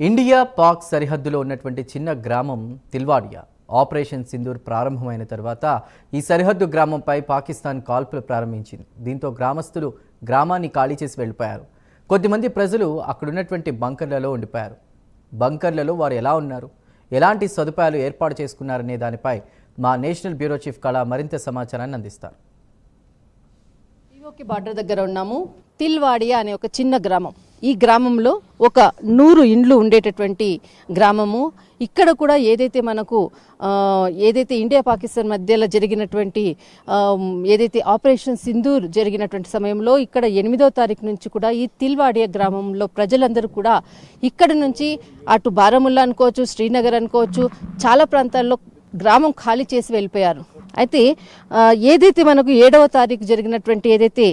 India Pak సరిహద్దులో ఉన్నటువంటి చిన్న గ్రామం తిల్వాడియా. ఆపరేషన్ సింధూర్ ప్రారంభమైన తర్వాత ఈ సరిహద్దు గ్రామంపై పాకిస్తాన్ కాల్పులు ప్రారంభించింది. దీంతో గ్రామస్తులు గ్రామాన్ని ఖాళీ చేసి వెళ్ళిపోయారు. కొద్దిమంది ప్రజలు అక్కడున్నటువంటి బంకర్లలో ఉండిపోయారు. బంకర్లలో వారు ఎలా ఉన్నారు? ఎలాంటి సదుపాయాలు ఏర్పాటు చేసుకున్నారనే దానిపై మా నేషనల్ బ్యూరో చీఫ్ కళ మరింత సమాచారాన్ని అందిస్తారు. బార్డర్ దగ్గర ఉన్నాము. తిల్వాడియా అనే ఒక చిన్న గ్రామం. ఈ గ్రామంలో ఒక నూరు ఇండ్లు ఉండేటటువంటి గ్రామము. ఇక్కడ కూడా ఏదైతే మనకు ఏదైతే ఇండియా పాకిస్తాన్ మధ్యలో జరిగినటువంటి ఏదైతే ఆపరేషన్ సింధూర్ జరిగినటువంటి సమయంలో ఇక్కడ ఎనిమిదో తారీఖు నుంచి కూడా ఈ తిల్వాడియ గ్రామంలో ప్రజలందరూ కూడా ఇక్కడ నుంచి అటు బారాముల్లా అనుకోవచ్చు శ్రీనగర్ అనుకోవచ్చు చాలా ప్రాంతాల్లో గ్రామం ఖాళీ చేసి వెళ్ళిపోయారు. అయితే ఏదైతే మనకు ఏడవ తారీఖు జరిగినటువంటి ఏదైతే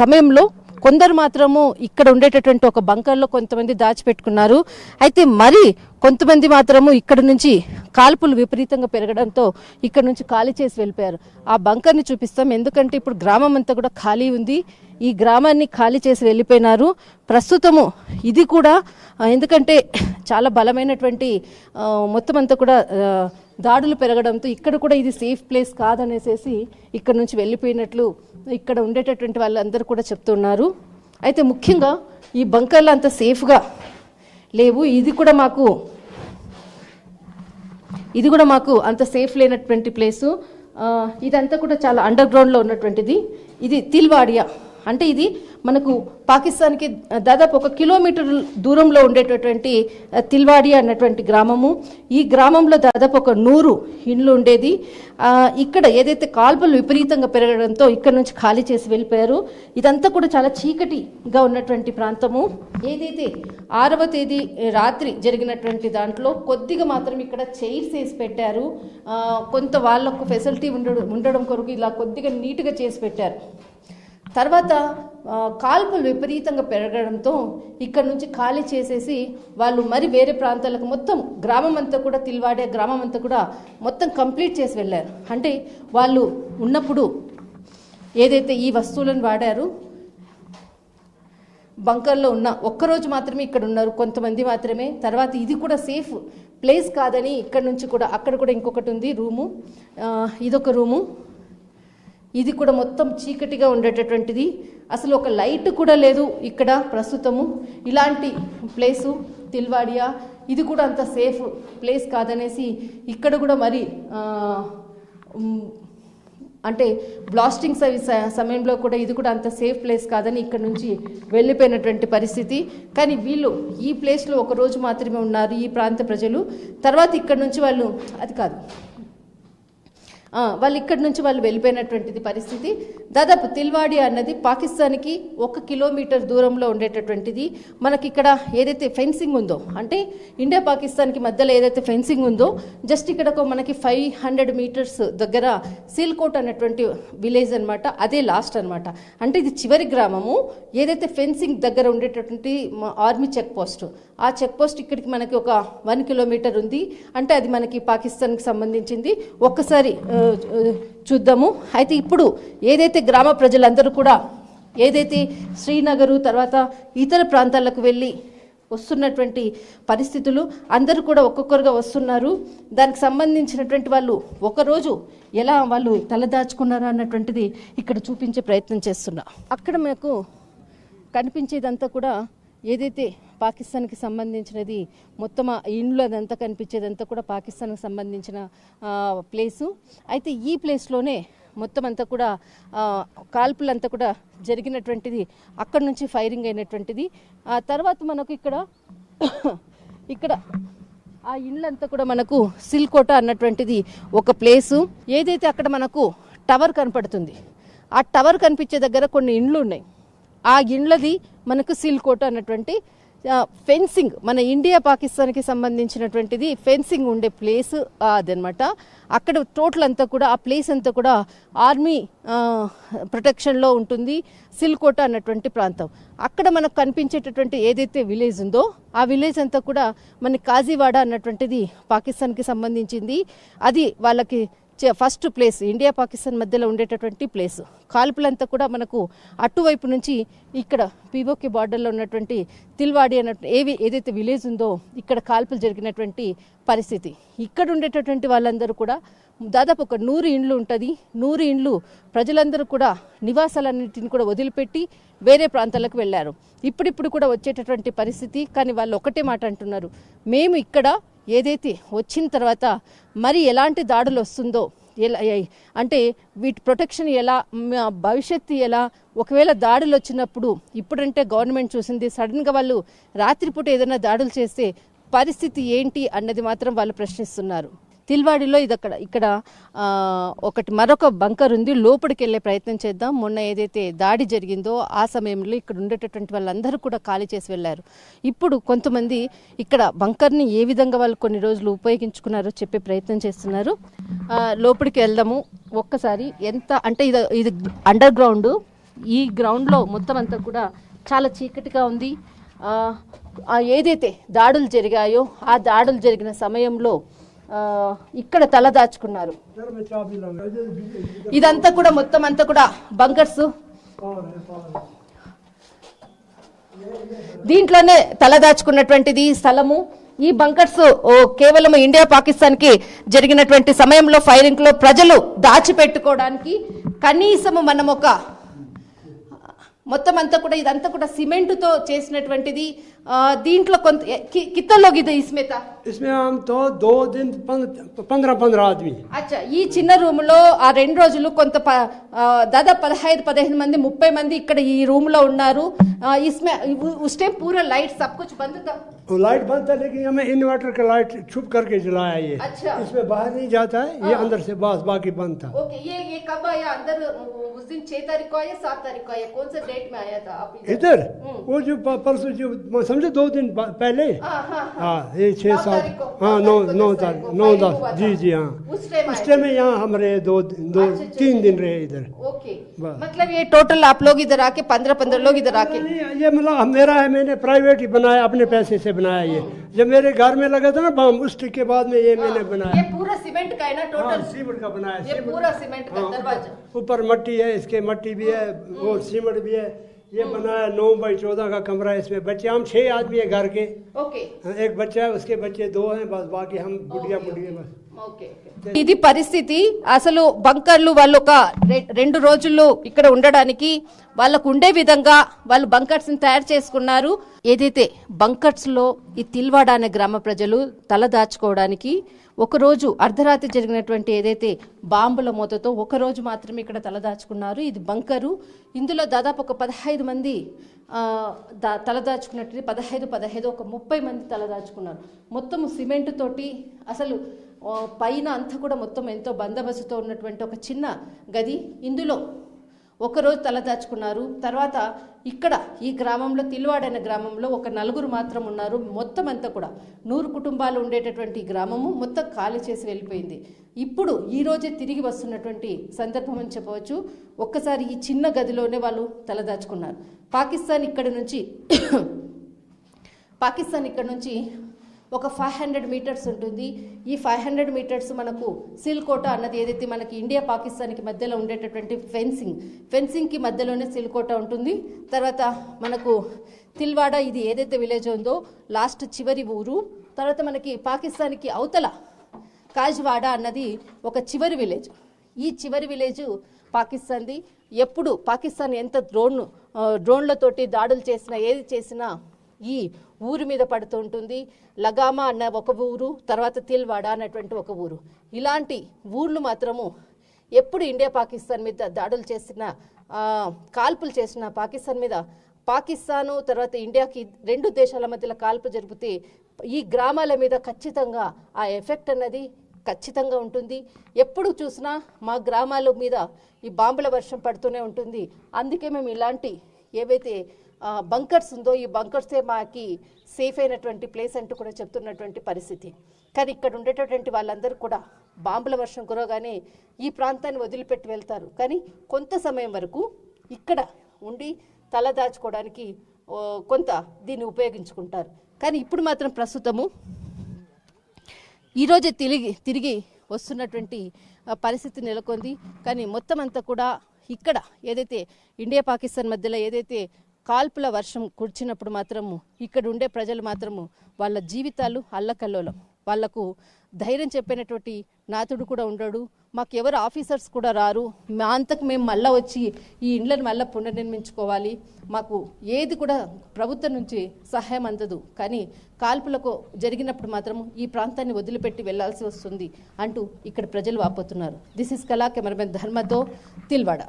సమయంలో కొందరు మాత్రము ఇక్కడ ఉండేటటువంటి ఒక బంకర్లో కొంతమంది దాచిపెట్టుకున్నారు. అయితే మరి కొంతమంది మాత్రము ఇక్కడ నుంచి కాల్పులు విపరీతంగా పెరగడంతో ఇక్కడ నుంచి ఖాళీ చేసి వెళ్ళిపోయారు. ఆ బంకర్ని చూపిస్తాం. ఎందుకంటే ఇప్పుడు గ్రామం అంతా కూడా ఖాళీ ఉంది. ఈ గ్రామాన్ని ఖాళీ చేసి వెళ్ళిపోయినారు. ప్రస్తుతము ఇది కూడా ఎందుకంటే చాలా బలమైనటువంటి మొత్తం అంతా కూడా దాడులు పెరగడంతో ఇక్కడ కూడా ఇది సేఫ్ ప్లేస్ కాదనేసేసి ఇక్కడ నుంచి వెళ్ళిపోయినట్లు ఇక్కడ ఉండేటటువంటి వాళ్ళందరూ కూడా చెప్తున్నారు. అయితే ముఖ్యంగా ఈ బంకర్లు అంత సేఫ్గా లేవు. ఇది కూడా మాకు ఇది కూడా మాకు అంత సేఫ్ లేనటువంటి ప్లేసు ఇదంతా కూడా చాలా అండర్ గ్రౌండ్లో ఉన్నటువంటిది. ఇది తిల్వాడియా. అంటే ఇది మనకు పాకిస్తాన్కి దాదాపు ఒక కిలోమీటర్ దూరంలో ఉండేటటువంటి తిల్వాడి అన్నటువంటి గ్రామము. ఈ గ్రామంలో దాదాపు ఒక నూరు ఇండ్లు ఉండేది. ఇక్కడ ఏదైతే కాల్పులు విపరీతంగా పెరగడంతో ఇక్కడ నుంచి ఖాళీ చేసి వెళ్ళిపోయారు. ఇదంతా కూడా చాలా చీకటిగా ఉన్నటువంటి ప్రాంతము. ఏదైతే ఆరవ తేదీ రాత్రి జరిగినటువంటి దాంట్లో కొద్దిగా మాత్రం ఇక్కడ చైర్స్ వేసి పెట్టారు. కొంత వాళ్ళకు ఫెసిలిటీ ఉండడం ఉండడం కొరకు ఇలా కొద్దిగా నీట్గా చేసి పెట్టారు. తర్వాత కాల్పులు విపరీతంగా పెరగడంతో ఇక్కడ నుంచి ఖాళీ చేసేసి వాళ్ళు మరి వేరే ప్రాంతాలకు మొత్తం గ్రామం అంతా కూడా తిల్వాడే గ్రామం అంతా కూడా మొత్తం కంప్లీట్ చేసి వెళ్ళారు. అంటే వాళ్ళు ఉన్నప్పుడు ఏదైతే ఈ వస్తువులను వాడారు బంకర్లో ఉన్న ఒక్కరోజు మాత్రమే ఇక్కడ ఉన్నారు కొంతమంది మాత్రమే. తర్వాత ఇది కూడా సేఫ్ ప్లేస్ కాదని ఇక్కడ నుంచి కూడా అక్కడ కూడా ఇంకొకటి ఉంది రూము. ఇదొక రూము. ఇది కూడా మొత్తం చీకటిగా ఉండేటటువంటిది. అసలు ఒక లైట్ కూడా లేదు ఇక్కడ ప్రస్తుతము. ఇలాంటి ప్లేసు తిల్వాడియా ఇది కూడా అంత సేఫ్ ప్లేస్ కాదనేసి ఇక్కడ కూడా మరి అంటే బ్లాస్టింగ్స్ అవి స- సమయంలో కూడా ఇది కూడా అంత సేఫ్ ప్లేస్ కాదని ఇక్కడ నుంచి వెళ్ళిపోయినటువంటి పరిస్థితి. కానీ వీళ్ళు ఈ ప్లేస్లో ఒక రోజు మాత్రమే ఉన్నారు ఈ ప్రాంత ప్రజలు. తర్వాత ఇక్కడ నుంచి వాళ్ళు అది కాదు వాళ్ళు ఇక్కడి నుంచి వాళ్ళు వెళ్ళిపోయినటువంటిది పరిస్థితి. దాదాపు తిల్వాడి అన్నది పాకిస్తాన్కి ఒక కిలోమీటర్ దూరంలో ఉండేటటువంటిది. మనకి ఇక్కడ ఏదైతే ఫెన్సింగ్ ఉందో అంటే ఇండియా పాకిస్తాన్కి మధ్యలో ఏదైతే ఫెన్సింగ్ ఉందో జస్ట్ ఇక్కడ ఒక మనకి ఫైవ్ హండ్రెడ్ మీటర్స్ దగ్గర సీల్కోట్ అన్నటువంటి విలేజ్ అనమాట అదే లాస్ట్ అనమాట అంటే ఇది చివరి గ్రామము. ఏదైతే ఫెన్సింగ్ దగ్గర ఉండేటటువంటి మా ఆర్మీ చెక్ పోస్ట్ ఆ చెక్ పోస్ట్ ఇక్కడికి మనకి ఒక వన్ కిలోమీటర్ ఉంది. అంటే అది మనకి పాకిస్తాన్కి సంబంధించింది. ఒక్కసారి చూద్దాము. అయితే ఇప్పుడు ఏదైతే గ్రామ ప్రజలందరూ కూడా ఏదైతే శ్రీనగరు తర్వాత ఇతర ప్రాంతాలకు వెళ్ళి వస్తున్నటువంటి పరిస్థితులు అందరూ కూడా ఒక్కొక్కరుగా వస్తున్నారు. దానికి సంబంధించినటువంటి వాళ్ళు ఒకరోజు ఎలా వాళ్ళు తలదాచుకున్నారు అన్నటువంటిది ఇక్కడ చూపించే ప్రయత్నం చేస్తున్నా. అక్కడ మనకు కనిపించేదంతా కూడా ఏదైతే పాకిస్తాన్కి సంబంధించినది మొత్తం ఆ ఇండ్లు అదంతా కనిపించేదంతా కూడా పాకిస్తాన్కి సంబంధించిన ప్లేసు. అయితే ఈ ప్లేస్లోనే మొత్తం అంతా కూడా కాల్పులంతా కూడా జరిగినటువంటిది అక్కడి నుంచి ఫైరింగ్ అయినటువంటిది. ఆ తర్వాత మనకు ఇక్కడ ఇక్కడ ఆ ఇండ్లంతా కూడా మనకు సిల్కోట అన్నటువంటిది ఒక ప్లేసు. ఏదైతే అక్కడ మనకు టవర్ కనపడుతుంది ఆ టవర్ కనిపించే దగ్గర కొన్ని ఇండ్లు ఉన్నాయి. ఆ ఇండ్లది మనకు సిల్కోట అన్నటువంటి ఫెన్సింగ్ మన ఇండియా పాకిస్తాన్కి సంబంధించినటువంటిది ఫెన్సింగ్ ఉండే ప్లేస్ అదనమాట అక్కడ టోటల్ అంతా కూడా ఆ ప్లేస్ అంతా కూడా ఆర్మీ ప్రొటెక్షన్లో ఉంటుంది సిల్కోట అన్నటువంటి ప్రాంతం. అక్కడ మనకు కనిపించేటటువంటి ఏదైతే విలేజ్ ఉందో ఆ విలేజ్ అంతా కూడా మన కాజీవాడ అన్నటువంటిది పాకిస్తాన్కి సంబంధించింది. అది వాళ్ళకి ఫస్ట్ ప్లేస్ ఇండియా పాకిస్తాన్ మధ్యలో ఉండేటటువంటి ప్లేస్ కాల్పులంతా కూడా మనకు అటువైపు నుంచి ఇక్కడ పీఓకే బార్డర్లో ఉన్నటువంటి తిల్వాడి అన్న ఏవి ఏదైతే విలేజ్ ఉందో ఇక్కడ కాల్పులు జరిగినటువంటి పరిస్థితి. ఇక్కడ ఉండేటటువంటి వాళ్ళందరూ కూడా దాదాపు ఒక నూరు ఇండ్లు ఉంటుంది. నూరు ఇండ్లు ప్రజలందరూ కూడా నివాసాలన్నింటిని కూడా వదిలిపెట్టి వేరే ప్రాంతాలకు వెళ్ళారు. ఇప్పుడిప్పుడు కూడా వచ్చేటటువంటి పరిస్థితి కానీ వాళ్ళు ఒకటే మాట అంటున్నారు. మేము ఇక్కడ ఏదైతే వచ్చిన తర్వాత మరి ఎలాంటి దాడులు వస్తుందో ఎలా అంటే వీటి ప్రొటెక్షన్ ఎలా భవిష్యత్తు ఎలా ఒకవేళ దాడులు వచ్చినప్పుడు ఇప్పుడంటే గవర్నమెంట్ చూసింది సడన్గా వాళ్ళు రాత్రిపూట ఏదైనా దాడులు చేస్తే పరిస్థితి ఏంటి అన్నది మాత్రం వాళ్ళు ప్రశ్నిస్తున్నారు. తిల్వాడిలో ఇది అక్కడ ఇక్కడ ఒకటి మరొక బంకర్ ఉంది. లోపలికి వెళ్ళే ప్రయత్నం చేద్దాం. మొన్న ఏదైతే దాడి జరిగిందో ఆ సమయంలో ఇక్కడ ఉండేటటువంటి వాళ్ళందరూ కూడా ఖాళీ చేసి వెళ్ళారు. ఇప్పుడు కొంతమంది ఇక్కడ బంకర్ని ఏ విధంగా వాళ్ళు కొన్ని రోజులు ఉపయోగించుకున్నారో చెప్పే ప్రయత్నం చేస్తున్నారు. లోపలికి వెళ్దాము. ఒక్కసారి ఎంత అంటే ఇది ఇది అండర్ గ్రౌండ్ ఈ గ్రౌండ్లో మొత్తం అంతా కూడా చాలా చీకటిగా ఉంది. ఏదైతే దాడులు జరిగాయో ఆ దాడులు జరిగిన సమయంలో ఇక్కడ తల దాచుకున్నారు. ఇదంతా కూడా మొత్తం అంతా కూడా బంకర్స్. దీంట్లోనే తల దాచుకున్నటువంటిది ఈ స్థలము. ఈ బంకర్స్ ఓ కేవలం ఇండియా పాకిస్తాన్కి జరిగినటువంటి సమయంలో ఫైరింగ్లో ప్రజలు దాచిపెట్టుకోవడానికి కనీసము మనం ఒక మొత్తం అంతా కూడా ఇదంతా కూడా సిమెంటుతో చేసినటువంటిది. దీంట్లో కొంత కి- కిత్తల్లో గిద్ద ఇస్మేత इसमें हम तो दो दिन पंद्रह पंद्रह आदमी అచ్చా ఈ చిన్న రూమ్ లో ఆ రెండు రోజులు కొంత ప- ఆ, దాదాపు పదహైదు పదిహేను మంది ముప్పై మంది ఇక్కడ ఈ రూమ్ లో ఉన్నారు ఆ, ఇస్మే ఉ- उस टाइम पूरा लाइट सब कुछ बंद था वो लाइट बंद था लेकिन हमें इन्वर्टर का लाइट छुप करके जलाया ये अच्छा। इसमें बाहर नहीं जाता है ये अंदर से बस बाकी बंद था ओके ये ये कब आया अंदर उस दिन छह तारीख को आया सात तारीख को आया कौन सा डेट में आया था आप इधर? इधर हम्म। वो जो प- परसों जो समझे दो दिन बा- पहले हाँ हाँ हाँ हाँ ये छः नौ सात तारीख हाँ नौ नौ तारीख नौ दस जी जी हाँ। उस टाइम में यहाँ हम रहे दो दो अच्छा, अच्छा, तीन अच्छा। दिन रहे इधर। ओके। मतलब ये टोटल आप लोग इधर आके पंद्रह पंद्रह लोग इधर आके। ये मतलब मेरा है मैंने प्राइवेट ही बनाया अपने पैसे से बनाया ये। जब मेरे घर में लगा था ना बम उस के बाद में ये मैंने ये बनाया पूरा सीमेंट का है ना हाँ, टोटल सीमेंट का बनाया ये पूरा सीमेंट का हाँ, दरवाज़ा। ऊपर मट्टी है इसके मट्टी भी है और सीमेंट भी है। ये बनाया नौ बाई चौदह का कमरा है इसमें। बच्चे हम छह आदमी है घर के। ओके। एक बच्चा है उसके बच्चे दो हैं बस बाकी हम बुढ़िया बुढ़िया बस। ఇది పరిస్థితి. అసలు బంకర్లు వాళ్ళు ఒక రె- రెండు రోజులు ఇక్కడ ఉండడానికి వాళ్ళకు ఉండే విధంగా వాళ్ళు బంకర్స్ని తయారు చేసుకున్నారు. ఏదైతే బంకర్స్లో ఈ తిల్వాడ అనే గ్రామ ప్రజలు తల దాచుకోవడానికి ఒక రోజు అర్ధరాత్రి జరిగినటువంటి ఏదైతే బాంబుల మూతతో ఒకరోజు మాత్రమే ఇక్కడ తల దాచుకున్నారు. ఇది బంకరు. ఇందులో దాదాపు ఒక పదహైదు మంది దా తలదాచుకున్నట్టు పదహైదు పదహైదు ఒక ముప్పై మంది తలదాచుకున్నారు మొత్తం సిమెంట్ తోటి అసలు పైన అంతా కూడా మొత్తం ఎంతో బందోబస్తుతో ఉన్నటువంటి ఒక చిన్న గది ఇందులో. ఒకరోజు తలదాచుకున్నారు తర్వాత ఇక్కడ ఈ గ్రామంలో తిల్వాడైన గ్రామంలో ఒక నలుగురు మాత్రం ఉన్నారు. మొత్తం అంతా కూడా నూరు కుటుంబాలు ఉండేటటువంటి గ్రామము మొత్తం ఖాళీ చేసి వెళ్ళిపోయింది. ఇప్పుడు ఈరోజే తిరిగి వస్తున్నటువంటి సందర్భం అని చెప్పవచ్చు. ఒక్కసారి ఈ చిన్న గదిలోనే వాళ్ళు తలదాచుకున్నారు పాకిస్తాన్ ఇక్కడ నుంచి పాకిస్తాన్ ఇక్కడ నుంచి ఒక ఫైవ్ హండ్రెడ్ మీటర్స్ ఉంటుంది. ఈ ఫైవ్ హండ్రెడ్ మీటర్స్ మనకు సిల్కోట అన్నది ఏదైతే మనకి ఇండియా పాకిస్తాన్కి మధ్యలో ఉండేటటువంటి ఫెన్సింగ్ ఫెన్సింగ్కి మధ్యలోనే సిల్కోట ఉంటుంది. తర్వాత మనకు తిల్వాడ ఇది ఏదైతే విలేజ్ ఉందో లాస్ట్ చివరి ఊరు. తర్వాత మనకి పాకిస్తాన్కి అవతల కాజ్వాడ అన్నది ఒక చివరి విలేజ్ ఈ చివరి విలేజ్ పాకిస్తాన్ది. ఎప్పుడు పాకిస్తాన్ ఎంత డ్రోన్ డ్రోన్లతోటి దాడులు చేసినా ఏది చేసినా ఈ ఊరి మీద పడుతూ ఉంటుంది. లగామా అన్న ఒక ఊరు తర్వాత తిల్వాడ అన్నటువంటి ఒక ఊరు. ఇలాంటి ఊర్లు మాత్రము ఎప్పుడు ఇండియా పాకిస్తాన్ మీద దాడులు చేసిన కాల్పులు చేసిన పాకిస్తాన్ మీద పాకిస్తాను తర్వాత ఇండియాకి రెండు దేశాల మధ్యలో కాల్పు జరిపితే ఈ గ్రామాల మీద ఖచ్చితంగా ఆ ఎఫెక్ట్ అన్నది ఖచ్చితంగా ఉంటుంది. ఎప్పుడు చూసినా మా గ్రామాల మీద ఈ బాంబుల వర్షం పడుతూనే ఉంటుంది. అందుకే మేము ఇలాంటి ఏవైతే బంకర్స్ ఉందో ఈ బంకర్సే మాకి సేఫ్ అయినటువంటి ప్లేస్ అంటూ కూడా చెప్తున్నటువంటి పరిస్థితి. కానీ ఇక్కడ ఉండేటటువంటి వాళ్ళందరూ కూడా బాంబుల వర్షం కురవగానే ఈ ప్రాంతాన్ని వదిలిపెట్టి వెళ్తారు. కానీ కొంత సమయం వరకు ఇక్కడ ఉండి తల దాచుకోవడానికి కొంత దీన్ని ఉపయోగించుకుంటారు. కానీ ఇప్పుడు మాత్రం ప్రస్తుతము ఈరోజే తిరిగి తిరిగి వస్తున్నటువంటి పరిస్థితి నెలకొంది. కానీ మొత్తం అంతా కూడా ఇక్కడ ఏదైతే ఇండియా పాకిస్తాన్ మధ్యలో ఏదైతే కాల్పుల వర్షం కురిచినప్పుడు మాత్రము ఇక్కడ ఉండే ప్రజలు మాత్రము వాళ్ళ జీవితాలు అల్లకల్లోలం. వాళ్ళకు ధైర్యం చెప్పినటువంటి నాతుడు కూడా ఉండడు. మాకు ఎవరు ఆఫీసర్స్ కూడా రారు. మా అంతకు మేము మళ్ళీ వచ్చి ఈ ఇండ్లను మళ్ళీ పునర్నిర్మించుకోవాలి. మాకు ఏది కూడా ప్రభుత్వం నుంచి సహాయం అందదు. కానీ కాల్పులకు జరిగినప్పుడు మాత్రం ఈ ప్రాంతాన్ని వదిలిపెట్టి వెళ్ళాల్సి వస్తుంది అంటూ ఇక్కడ ప్రజలు వాపోతున్నారు. దిస్ ఇస్ కళా కెమెరామెన్ ధర్మతో తిల్వాడ